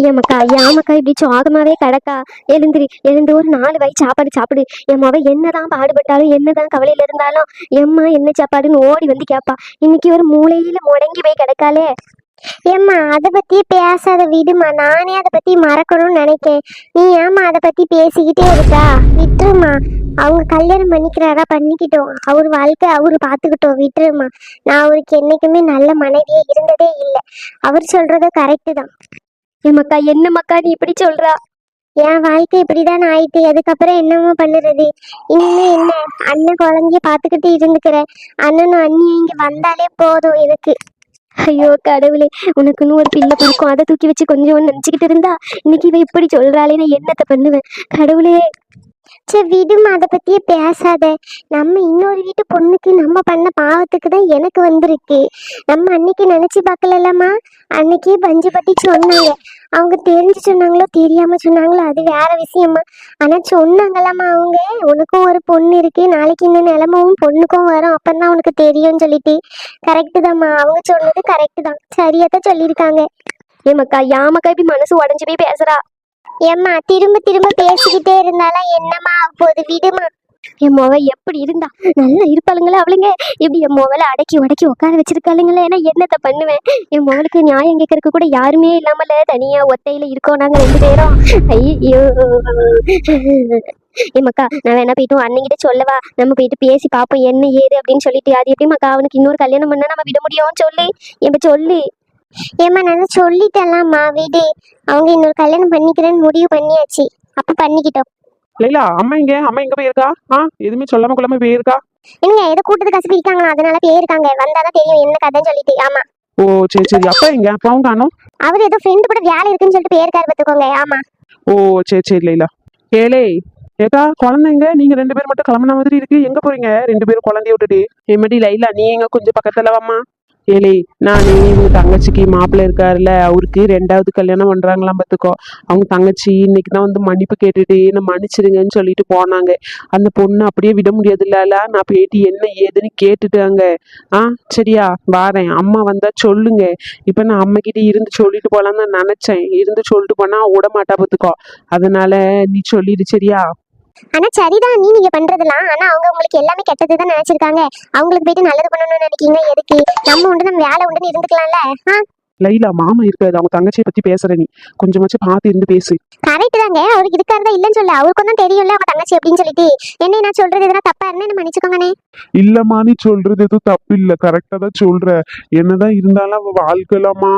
ஏமாக்கா ஏமாக்கா இப்படி சோகமாவே கிடக்கா? எழுந்திரி எழுந்து ஒரு நாலு வாய் சாப்பாடு சாப்பிடு. என் மவ என்னதான் பாடுபட்டாலும் என்னதான் கவலையில இருந்தாலும் எம்மா என்ன சாப்பாடுன்னு ஓடி வந்து கேப்பா. இன்னைக்கு ஒரு மூலையில முடங்கி போய் கிடக்காளே. ஏம்மா அதை பத்தி பேசாத விடுமா. நானே அதை பத்தி மறக்கணும்னு நினைக்கேன். நீ ஏம்மா அதை பத்தி பேசிக்கிட்டே இருக்கா? விட்டுருமா அவங்க கல்யாணம் பண்ணிக்கிறாரா? பண்ணிக்கிட்டோம். அவர் வாழ்க்கை அவர் பார்த்துக்கிட்டோம். விட்டுருமா நான் அவருக்கு என்னைக்குமே நல்ல மனைவியே இருந்ததே இல்லை. அவர் சொல்றது கரெக்டு தான். ஏமாக்கா என்னம்மாக்கா நீ இப்படி சொல்றா? என் வாழ்க்கை இப்படிதான் ஆயிட்டு அதுக்கப்புறம் என்னமோ பண்ணுறது? இனிமே என்ன? அண்ணன் குழந்தைய பார்த்துக்கிட்டு இருந்துக்கிறேன். அண்ணனும் அண்ணியும் இங்க வந்தாலே போதும் எனக்கு. ஐயோ கடவுளே உனக்குன்னு ஒரு பிள்ளை பிடிக்கும் அதை தூக்கி வச்சு கொஞ்சம் நினைச்சுக்கிட்டு இருந்தா இன்னைக்கு இவ இப்படி சொல்றாளே நான் என்னத்த பண்ணுவேன் கடவுளே. சரி விடுமா அதை பற்றியே பேசாத. நம்ம இன்னொரு வீட்டு பொண்ணுக்கு நம்ம பண்ண பாவத்துக்கு தான் எனக்கு வந்திருக்கு. நம்ம அன்னைக்கு நினைச்சு பார்க்கலல்லம்மா அன்னைக்கே பஞ்சு பட்டி சொன்னாங்க. அவங்க தெரிஞ்சு சொன்னாங்களோ தெரியாம சொன்னாங்களோ அது வேற விஷயமா ஆனா சொன்னாங்களாமா அவங்க உனக்கும் ஒரு பொண்ணு இருக்கு நாளைக்கு இந்த நிலமும் பொண்ணுக்கும் வரும். அப்பந்தான் உனக்கு தெரியும்னு சொல்லிட்டு. கரெக்டு தான்மா அவங்க சொன்னது கரெக்டு தான். சரியாக தான் சொல்லியிருக்காங்க ஏமாக்கா யாமக்கா இப்படி மனசு உடஞ்சு போய் பேசுறா? ஏம்மா திரும்ப திரும்ப பேசிக்கிட்டே இருந்தாலும் என்னம்மா ஆக போகுது? விடுமா. என் முவ எப்படி இருந்தா? நல்லா இருப்பாளுங்களே அவளுங்க. இப்படி என் முவல அடக்கி உடக்கி உட்கார வச்சிருக்காளுங்களே? ஏன்னா என்னத்த பண்ணுவேன்? என் முவலுக்கு நியாயம் கேட்கறதுக்கு கூட யாருமே இல்லாமல தனியா ஒத்தையில இருக்கோம் நாங்க ரெண்டு பேரும். ஐயோ. ஏமாக்கா நான் வேணா போயிட்டு அண்ணங்கிட்ட சொல்லவா? நம்ம போயிட்டு பேசி பார்ப்போம் என்ன ஏது அப்படின்னு சொல்லிட்டு. அது எப்படி மக்கா அவனுக்கு இன்னொரு கல்யாணம் பண்ணா நம்ம விட முடியும்னு சொல்லி. எப்ப சொல்லி. ஏம்மா நான் சொல்லிட்டேன்லாம்மா விடு. அவங்க இன்னொரு கல்யாணம் பண்ணிக்கிறேன்னு முடிவு பண்ணியாச்சு. அப்ப பண்ணிக்கிட்டோம். லைலா அம்மா எங்க? அம்மா எங்க போயிருக்கா? ஆ எதுவுமே சொல்லாம கொள்ளாம போயிருக்கா? என்னங்க ஏதோ கூட்டத்து கசப்பு இருக்காங்களா? அதனால போயிருக்காங்க. வந்தாதான் தெரியும் என்ன கதைன்னு சொல்லிட்டு. ஆமா. ஓ சரி சரி. அப்பா எங்க? அப்பாவும் காணோம் அவர் ஏதோ ஃப்ரெண்டு கூட வேலை இருக்குன்னு சொல்லிட்டு போயிருக்காரு பார்த்துக்கோங்க. ஆமா. ஓ சரி சரி லைலா. ஏலே ஏக்கா குழந்தைங்க நீங்க ரெண்டு பேர் மட்டும் கிளம்புன மாதிரி இருக்கு. எங்க போறீங்க? ரெண்டு பேரும் குழந்தைய விட்டுட்டு. ஏமாடி லைலா நீ எங்க கொஞ்சம் பக்கத்துல வாம்மா. ஏலே நான் இவங்க தங்கச்சிக்கு மாப்பிள்ளை இருக்காருல்ல அவருக்கு ரெண்டாவது கல்யாணம் பண்றாங்களாம் பார்த்துக்கோ. அவங்க தங்கச்சி இன்னைக்கு தான் வந்து மன்னிப்பு கேட்டுட்டு என்ன மன்னிச்சிடுங்கன்னு சொல்லிட்டு போனாங்க. அந்த பொண்ணு அப்படியே விட முடியாது முடியாதுல்ல நான் போயிட்டு என்ன ஏதுன்னு கேட்டுட்டாங்க. ஆ சரியா வாரேன். அம்மா வந்தா சொல்லுங்க. இப்போ நான் அம்மா கிட்ட இருந்து சொல்லிட்டு போகலான்னு தான் நினைச்சேன். இருந்து சொல்லிட்டு போனா விட மாட்டா பார்த்துக்கோ. அதனால நீ சொல்லிடு சரியா? ஆனா சரிதான் நீ நீங்க பண்றதெல்லாம். ஆனா அவங்க உங்களுக்கு எல்லாமே கெட்டது தான் நினைச்சிருக்காங்க. அவங்களுக்கு போயிட்டு நல்லது பண்ணணும்னு நினைக்கீங்க எதுக்கு? நம்ம உண்டு நம்ம வேலை உண்டுன்னு இருந்துக்கலாம்ல? ஆ? லைலா மாமா இருக்காது அவங்க தங்கச்சியை பத்தி பேசுற நீ. கொஞ்சமாச்சும் பார்த்து இருந்து பேசு. கரெக்ட் தாங்க. அவருக்கு இருக்காருதான் இல்லைன்னு சொல்ல அவருக்கும் தான் தெரியும்ல அவங்க தங்கச்சி அப்படின்னு சொல்லிட்டு. என்ன நான் சொல்றது எதனா தப்பா இருந்தா என்ன மன்னிச்சுக்கோங்கண்ணே. இல்லம்மா நீ சொல்றது எதுவும் தப்பு இல்ல. கரெக்டா தான் சொல்ற. என்னதான் இருந்தாலும் அவ வாழ்க்கைலாமா?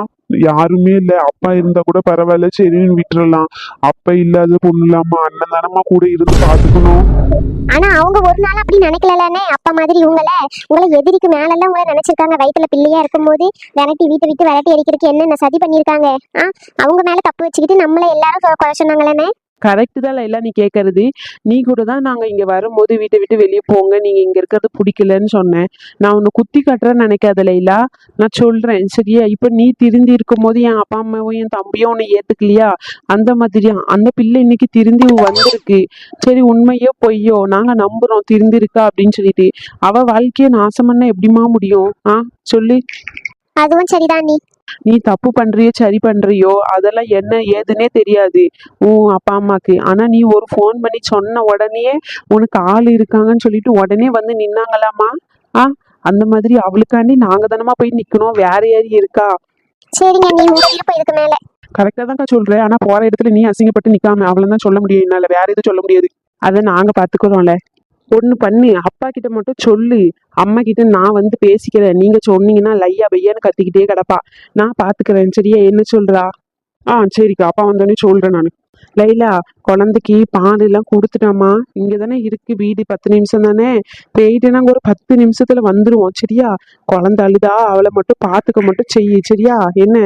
யாருமே இல்ல. அப்பா இருந்தா கூட பரவாயில்ல. சரின்னு விட்டுறலாம். அப்பா இல்லாத பொண்ணு இல்லாம அண்ணன் தானம்மா கூட இருந்து பாத்துக்கணும். ஆனா அவங்க ஒரு நாள் அப்படி நினைக்கலனே அப்பா மாதிரி இவங்கள உங்களை எதிரிக்கு மேல எல்லாம் உங்களை நினைச்சிருக்காங்க. வயித்துல பிள்ளையா இருக்கும்போது விரட்டி வீட்டை விட்டு விரட்டி அடிக்கிறதுக்கு என்னென்ன சதி பண்ணிருக்காங்க ஆ? அவங்க மேல தப்பு வச்சுக்கிட்டு நம்மள எல்லாரும் குறை சொன்னாங்களே கரெக்டு தான் லைலா நீ கேட்கறது நீ கூட தான் நாங்கள் இங்கே வரும்போது வீட்டை விட்டு வெளியே போங்க. நீங்கள் இங்கே இருக்கிறது பிடிக்கலன்னு சொன்னேன். நான் உன்னை குத்தி கட்டுறேன்னு நினைக்காத லைலா. நான் சொல்கிறேன் சரியா? இப்போ நீ திருந்தி இருக்கும் போது என் அப்பா அம்மாவும் என் தம்பியும் உன்னை ஏற்றுக்கலையா அந்த மாதிரியா? அந்த பிள்ளை இன்னைக்கு திருந்தி வந்திருக்கு. சரி உண்மையோ பொய்யோ? நாங்கள் நம்புகிறோம் திருந்திருக்கா அப்படின்னு சொல்லிட்டு. அவள் வாழ்க்கையை நாசம் பண்ண எப்படிம்மா முடியும்? ஆ சொல்லு. அதுவும் சரிதான் நீ நீ தப்பு பண்றியோ சரி பண்றியோ அதெல்லாம் என்ன ஏதுன்னே தெரியாது. உன் அப்பா அம்மாக்கு. ஆனா நீ ஒரு ஃபோன் பண்ணி சொன்ன உடனே உனக்கு ஆள் இருக்காங்கன்னு சொல்லிட்டு உடனே வந்து நின்னாங்களாமா ஆ அந்த மாதிரி அவளுக்காண்டி நாங்க தானமா போய் நிக்கணும். வேற யாரும் இருக்கா? சரிங்க நீ உங்க விருப்பம் இதுக்கு மேல. கரெக்டா தான்க்கா சொல்றேன். ஆனா போற இடத்துல நீ அசிங்கப்பட்டு நிக்காம அவளை தான் சொல்ல முடியும். என்னால வேற எதுவும் சொல்ல முடியாது. அதை நாங்க பாத்துக்கிறோம்ல. ஒண்ணு பண்ணு அப்பா கிட்ட மட்டும் சொல்லு. அம்மா கிட்ட நான் வந்து பேசிக்கிறேன். நீங்க சொன்னீங்கன்னா லையா பையான்னு கத்திக்கிட்டே கிடப்பா. நான் பாத்துக்கிறேன். சரியா? என்ன சொல்றா? ஆ சரிக்கா. அப்பா வந்தோடனே சொல்றேன் நான். லைலா குழந்தைக்கு பால் எல்லாம் கொடுத்துட்டாமா இங்க தானே இருக்கு வீடு. பத்து நிமிஷம் தானே? போயிட்டு நாங்க ஒரு பத்து நிமிஷத்துல வந்துருவோம். சரியா? குழந்தை அழுதா அவளை மட்டும் பாத்துக்க மட்டும் செய்யு. சரியா? என்ன?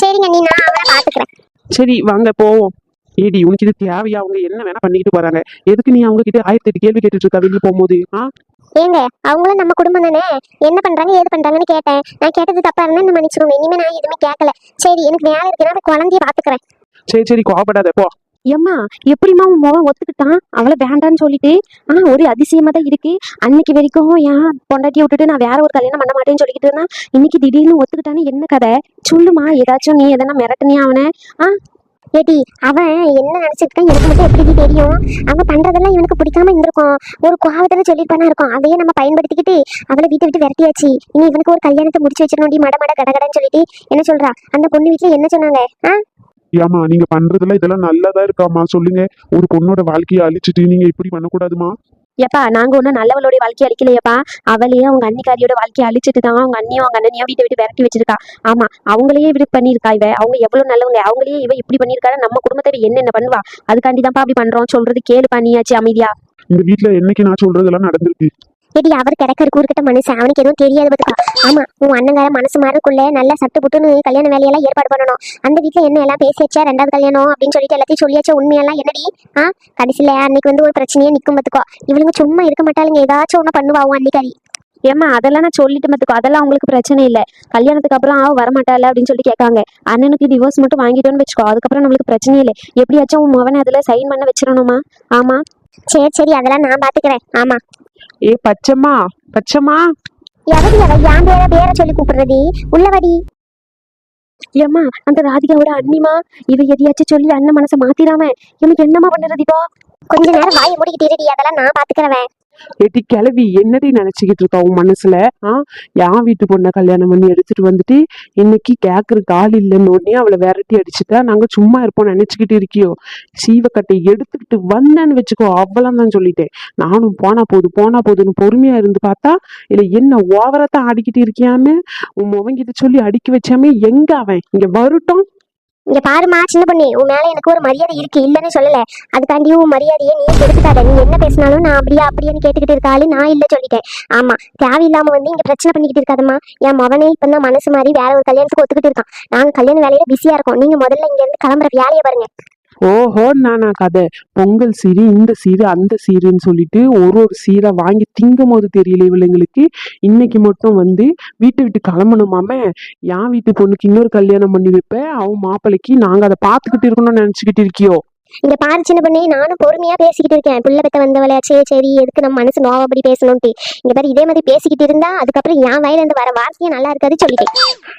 சரிங்க நீ நான் அவரை பாத்துக்கிறேன். சரி வாங்க போவோம். ஏடி உனக்கு இது தேவையா? அவங்க என்ன வேணா பண்ணிக்கிட்டு போறாங்க. எதுக்கு நீ அவங்க கிட்ட ஆயிரத்தி எட்டு கேள்வி கேட்டுட்டு இருக்கா வெளியே போகும்போது ஆ? ஏங்க அவங்களும் நம்ம குடும்பம் தானே? என்ன பண்றாங்க ஏது பண்றாங்கன்னு கேட்டேன். நான் கேட்டது தப்பா இருந்தா என்ன இனிமே நான் எதுவுமே கேட்கல சரி எனக்கு வேலை இருக்கு நான் போய் குழந்தைய பாத்துக்கிறேன். சரி சரி கோவப்படாத போ. ஏம்மா எப்படிம்மா உன் முகம் ஒத்துக்கிட்டான்? அவளை வேண்டான்னு சொல்லிட்டு ஆ ஒரு அதிசயமா தான் இருக்கு. அன்னைக்கு வரைக்கும் ஏன் பொண்டாட்டியை விட்டுட்டு நான் வேற ஒரு கல்யாணம் பண்ண மாட்டேன்னு சொல்லிக்கிட்டு இருந்தா இன்னைக்கு திடீர்னு ஒத்துக்கிட்டான்னு என்ன கதை? சொல்லுமா ஏதாச்சும் நீ எதனா மிரட்டினியா அவனை? ஏடி அவன் என்ன நினைச்சிருக்கான் எனக்கு மட்டும் எப்படி தெரியும்? அவன் பண்றதெல்லாம் இவனுக்கு பிடிக்காம இருந்திருக்கும். ஒரு கோவத்துல சொல்லிட்டு இருக்கும். அதையே நம்ம பயன்படுத்திக்கிட்டு அவளை வீட்டை விட்டு விரட்டியாச்சு. இனி இவனுக்கு ஒரு கல்யாணத்தை முடிச்சு வச்சிடணும்டி மட மட கடகடன்னு சொல்லிட்டு என்ன சொல்றா? அந்த பொண்ணு வீட்டுல என்ன சொன்னாங்க? ஆ? ஏமா நீங்க பண்றதுல இதெல்லாம் நல்லதா இருக்காமா சொல்லுங்க. ஒரு பொண்ணோட வாழ்க்கையை அழிச்சிட்டு நீங்க இப்படி பண்ணக்கூடாதுமா? ஏப்பா நாங்க ஒன்றும் நல்லவளோட வாழ்க்கை அழிக்கலையப்பா. அவளையே அவங்க அன்னிக்காரியோட வாழ்க்கையை அழிச்சிட்டு தான் அவங்க அண்ணியும் அவங்க அண்ணனையும் வீட்டை விட்டு விரட்டி வச்சிருக்கா. ஆமா அவங்களையே இப்படி பண்ணியிருக்கா இவ. அவங்க எவ்வளவு நல்லவங்க அவங்களையே இவ இப்படி பண்ணியிருக்காரு. நம்ம குடும்பத்தை என்னென்ன பண்ணுவா? அதுக்காண்டி தான்ப்பா அப்படி பண்றோம். சொல்றது கேளுப்பா நீயாச்சு அமைதியா. இந்த வீட்டுல என்னைக்கு நான் சொல்றதெல்லாம் நடந்திருக்கு. ஏடி அவர் கிடக்கிற கூறுகிட்ட மனுஷன் அவனுக்கு எதுவும் தெரியாது பத்துக்கா. ஆமா உன் அண்ணங்கார மனசு மாறக்குள்ள நல்லா சட்டு புட்டுன்னு கல்யாண வேலையெல்லாம் ஏற்பாடு பண்ணணும். அந்த வீட்ல என்ன எல்லாம் பேசி வச்சா ரெண்டாவது கல்யாணம் அப்படின்னு சொல்லிட்டு எல்லாத்தையும் சொல்லியாச்சா உண்மையெல்லாம் என்னடி? ஆ கடைசியில அன்னைக்கு வந்து ஒரு பிரச்சனையே நிக்கும் பத்துக்கோ. இவளுங்க சும்மா இருக்க மாட்டாளுங்க ஏதாச்சும் ஒண்ணு பண்ணுவா உன் அன்னிக்காரி. ஏம்மா அதெல்லாம் நான் சொல்லிட்டு மத்துக்கோ அதெல்லாம் அவங்களுக்கு பிரச்சனை இல்லை. கல்யாணத்துக்கு அப்புறம் அவ வரமாட்டாள் அப்படின்னு சொல்லி கேட்காங்க. அண்ணனுக்கு டிவோர்ஸ் மட்டும் வாங்கிட்டோன்னு வச்சுக்கோ. அதுக்கப்புறம் நம்மளுக்கு பிரச்சனை இல்லை. எப்படியாச்சும் உன் மகனை அதுல சைன் பண்ண வச்சிடணுமா? ஆமா. சரி சரி அதெல்லாம் நான் பாத்துக்கிறேன். ஆமா. ஏ பச்சம்மா பச்சம்மா. எவடி அவ? என் பேர பேர சொல்லி கூப்பிடுறதி உள்ளவடி ஏம்மா அந்த ராதிகாவோட அண்ணிமா இவ எதையாச்சும் சொல்லி அண்ணன் மனசை மாத்திராம எனக்கு என்னம்மா பண்ணுறது இப்போ கொஞ்ச நேரம் வாயை மூடிக்கிட்டு இருடி. அதெல்லாம் நான் பாத்துக்கிறவன். ஏட்டி கிளவி என்னடி நினைச்சுக்கிட்டு இருக்கா உன் மனசுல? ஆ? என் வீட்டு பொண்ணை கல்யாணம் பண்ணி எடுத்துட்டு வந்துட்டு இன்னைக்கு கேக்குறதுக்கு ஆள் இல்லைன்னு உடனே அவளை விரட்டி அடிச்சுட்டா நாங்க சும்மா இருப்போம் நினைச்சுக்கிட்டு இருக்கியோ. சீவக்கட்டை எடுத்துக்கிட்டு வந்தேன்னு வச்சுக்கோ அவ்வளவு தான் சொல்லிட்டேன். நானும் போனா போது போனா போதுன்னு பொறுமையா இருந்து பார்த்தா இல்ல என்ன ஓவரத்தான் அடிக்கிட்டு இருக்கியாமே உன் முவங்கிட்ட சொல்லி அடிக்க வச்சாமே எங்க அவன்? இங்க வருட்டம் இங்க பாருமா சின்ன பொண்ணு உன் மேல எனக்கு ஒரு மரியாதை இருக்கு இல்லன்னு சொல்லல. அதுக்காண்டி உன் மரியாதையை நீ கெடுத்துக்காத நீ என்ன பேசினாலும் நான் அப்படியா அப்படியான்னு கேட்டுக்கிட்டு இருக்காளு நான் இல்ல சொல்லிட்டேன். ஆமா தேவையில்லாம வந்து இங்க பிரச்சனை பண்ணிக்கிட்டு இருக்காதம்மா. என் மகனே இப்பதான் மனசு மாதிரி வேற ஒரு கல்யாணத்துக்கு ஒத்துக்கிட்டு இருக்கான். நாங்க கல்யாண வேலையில பிஸியா இருக்கோம். நீங்க முதல்ல இங்க இருந்து கிளம்புற வேலையை பாருங்க. ஓஹோ நானா கதை. பொங்கல் சீரு இந்த சீரு அந்த சீருன்னு சொல்லிட்டு ஒரு ஒரு சீரை வாங்கி திங்கும் போது தெரியல இவளுங்களுக்கு. இன்னைக்கு மட்டும் வந்து வீட்டை விட்டு கிளம்பணுமாம? என் வீட்டு பொண்ணுக்கு இன்னொரு கல்யாணம் பண்ணி வைப்பேன் அவன் மாப்பிள்ளைக்கு நாங்க அதை பார்த்துக்கிட்டு இருக்கணும்னு நினைச்சுக்கிட்டு இருக்கியோ? இங்க பாரு சின்ன பொண்ணே நானும் பொறுமையா பேசிக்கிட்டு இருக்கேன். பிள்ளை பெத்த வந்தவளே சரி சரி எதுக்கு நம்ம மனசு நோவப்படி பேசணும்ட்டு இங்க பாரு இதே மாதிரி பேசிக்கிட்டு இருந்தா அதுக்கப்புறம் என் வயல இருந்து வர வார்த்தையே நல்லா இருக்காது சொல்லிட்டேன்.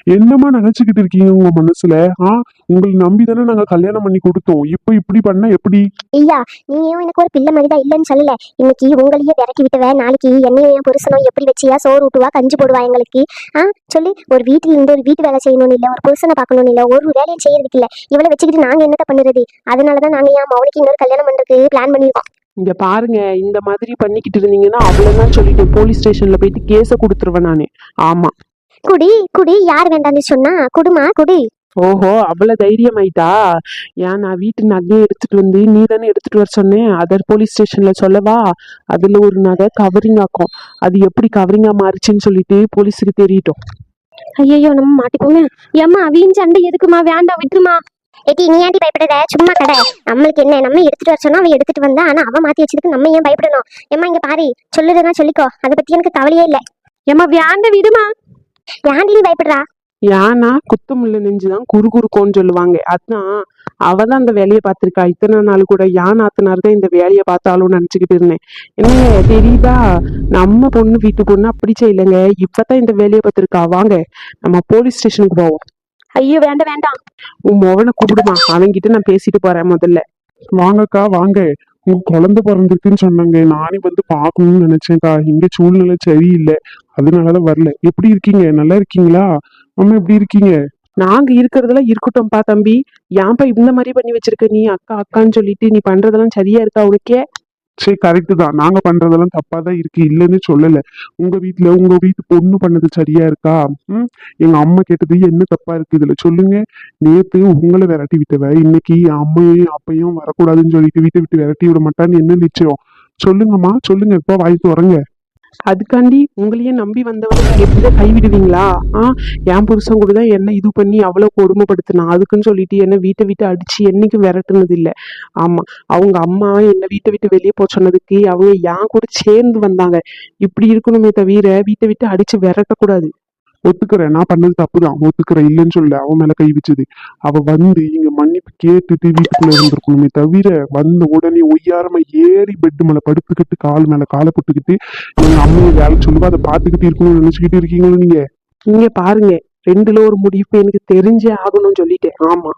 என்னமா நினைச்சுக்கிட்டு இருக்கீங்க உங்க மனசுல? ஆ? உங்களை நம்பி தானே நாங்க கல்யாணம் பண்ணி கொடுத்தோம். இப்போ இப்படி பண்ணா எப்படி? ஐயா நீயும் எனக்கு ஒரு பிள்ளை மாதிரி தான் இல்லைன்னு சொல்லல. இன்னைக்கு உங்களையே விரட்டி விட்டுவ நாளைக்கு என்னையும் என் புருஷனும் எப்படி வச்சியா சோறு ஊட்டுவா கஞ்சி போடுவா எங்களுக்கு? ஆ சொல்லி ஒரு வீட்டுல இருந்து ஒரு வீட்டு வேலை செய்யணும்னு இல்ல ஒரு புருஷனை பார்க்கணும்னு இல்ல ஒரு வேலையும் செய்யறதுக்கு இல்ல. இவளை வச்சுக்கிட்டு நாங்க என்னத்த பண்ணுறது? அதனாலதான் நாங்க என் மௌனிக்கு இன்னொரு கல்யாணம் பண்றதுக்கு பிளான் பண்ணிருக்கோம் இங்க பாருங்க இந்த மாதிரி பண்ணிக்கிட்டு இருந்தீங்கன்னா அவ்வளவுதான் சொல்லிட்டு போலீஸ் ஸ்டேஷன்ல போயிட்டு கேஸ கொடுத்துருவேன் நானு. ஆமா. குடி குடி யார் வேண்டாம்னு சொன்னா குடுமா குடி. ஓஹோ அவ்வளவு தைரியம் ஆயிட்டா ஏன் நான் வீட்டு நகையை எடுத்துட்டு வந்து நீ தானே எடுத்துட்டு வர சொன்னேன்? அதை போலீஸ் ஸ்டேஷன்ல சொல்லவா? அதுல ஒரு நகை கவரிங் ஆக்கும். அது எப்படி கவரிங்கா மாறுச்சுன்னு சொல்லிட்டு போலீஸுக்கு தெரியட்டும் ஐயோ நம்ம மாட்டிப்போமே. ஏம்மா வீண் சண்டை எதுக்குமா? வேண்டாம் விட்டுருமா. ஏட்டி நீ ஏன்டி பயப்படுற சும்மா கடை. நம்மளுக்கு என்ன? நம்ம எடுத்துட்டு வர சொன்னா அவன் எடுத்துட்டு வந்தா ஆனா அவ மாத்தி வச்சதுக்கு நம்ம ஏன் பயப்படணும்? ஏம்மா இங்க பாரு. சொல்லுறதா சொல்லிக்கோ. அதை பத்தி எனக்கு கவலையே இல்ல. ஏம்மா வேண்டாம் விடுமா. ஏன்டி நீ பயப்படுறா? ஏன்னா குத்தமுள்ள நெஞ்சுதான் குறு குறுக்கோன்னு சொல்லுவாங்க. அதான் அவ தான் அந்த வேலையை பார்த்திருக்கா. இத்தனை நாள் கூட யான் ஆத்தினார் தான் இந்த வேலையை பார்த்தாலும் நினச்சிக்கிட்டு இருந்தேன். என்னங்க தெரியுதா? நம்ம பொண்ணு வீட்டு பொண்ணு அப்படி செய்யலைங்க. இப்பதான் இந்த வேலையை பார்த்திருக்கா. வாங்க நம்ம போலீஸ் ஸ்டேஷனுக்கு போவோம். ஐயோ வேண்டாம் வேண்டாம். உன் மோகனை கூப்பிடுமா? அவன்கிட்ட நான் பேசிட்டு போறேன் முதல்ல. வாங்கக்கா வாங்க. உன் குழந்தை பிறந்திருக்குன்னு சொன்னாங்க. நானே வந்து பார்க்கணும்னு நினைச்சேன்க்கா இங்க சூழ்நிலை சரியில்லை. அதனாலதான் வரல. எப்படி இருக்கீங்க? நல்லா இருக்கீங்களா? அம்மா எப்படி இருக்கீங்க? நாங்க இருக்கிறதெல்லாம் இருக்கட்டும்பா தம்பி. ஏன்பா இந்த மாதிரி பண்ணி வச்சிருக்க? நீ அக்கா அக்கான்னு சொல்லிட்டு நீ பண்றதெல்லாம் சரியா இருக்கா உனக்கே? சரி கரெக்டு தான். நாங்க பண்றதெல்லாம் தப்பா தான் இருக்கு. இல்லைன்னு சொல்லல. உங்க வீட்டில் உங்க வீட்டு பொண்ணு பண்ணது சரியா இருக்கா? ம்? எங்க அம்மா கேட்டது என்ன தப்பா இருக்கு இதுல? சொல்லுங்க. நேத்து உங்களை விரட்டி விட்டவ. இன்னைக்கு என் அம்மையும் அப்பையும் வரக்கூடாதுன்னு சொல்லிட்டு வீட்டை விட்டு விரட்டி விட மாட்டான்னு என்ன நிச்சயம்? சொல்லுங்கம்மா சொல்லுங்க. இப்போ வாய்ப்பு வரங்க அதுக்காண்டி உங்களையே நம்பி வந்தவங்க எப்படிதான் கைவிடுவீங்களா? ஆ என் புருஷன் கூட தான் என்ன இது பண்ணி அவ்வளோ கொடுமைப்படுத்தினா. அதுக்குன்னு சொல்லிட்டு என்ன வீட்டை விட்டு அடிச்சு என்னைக்கும் விரட்டுனது இல்லை ஆமா அவங்க அம்மா என்ன வீட்டை விட்டு வெளியே போக சொன்னதுக்கு அவங்க என் கூட சேர்ந்து வந்தாங்க. இப்படி இருக்கணுமே தவிர வீட்டை விட்டு அடிச்சு விரட்டக்கூடாது. ஒத்துக்கிறேன். நான் பண்ணது தப்பு தான் ஒத்துக்கிறேன். இல்லைன்னு சொல்ல அவன் மேல கை வச்சது. அவ வந்து இங்க மன்னிப்பு கேட்டுட்டு வீட்டுக்குள்ள இருந்திருக்கணுமே தவிர வந்த உடனே ஒய்யாரமா ஏறி பெட்டு மேல படுத்துக்கிட்டு கால் மேல காலை போட்டுக்கிட்டு எங்க அம்மையை வேலை சொல்லுவா அதை பாத்துக்கிட்டு இருக்கணும்னு நினைச்சுக்கிட்டு இருக்கீங்களோ நீங்க? நீங்க பாருங்க. ரெண்டுல ஒரு முடிவு எனக்கு தெரிஞ்சே ஆகணும்னு சொல்லிட்டேன். ஆமா.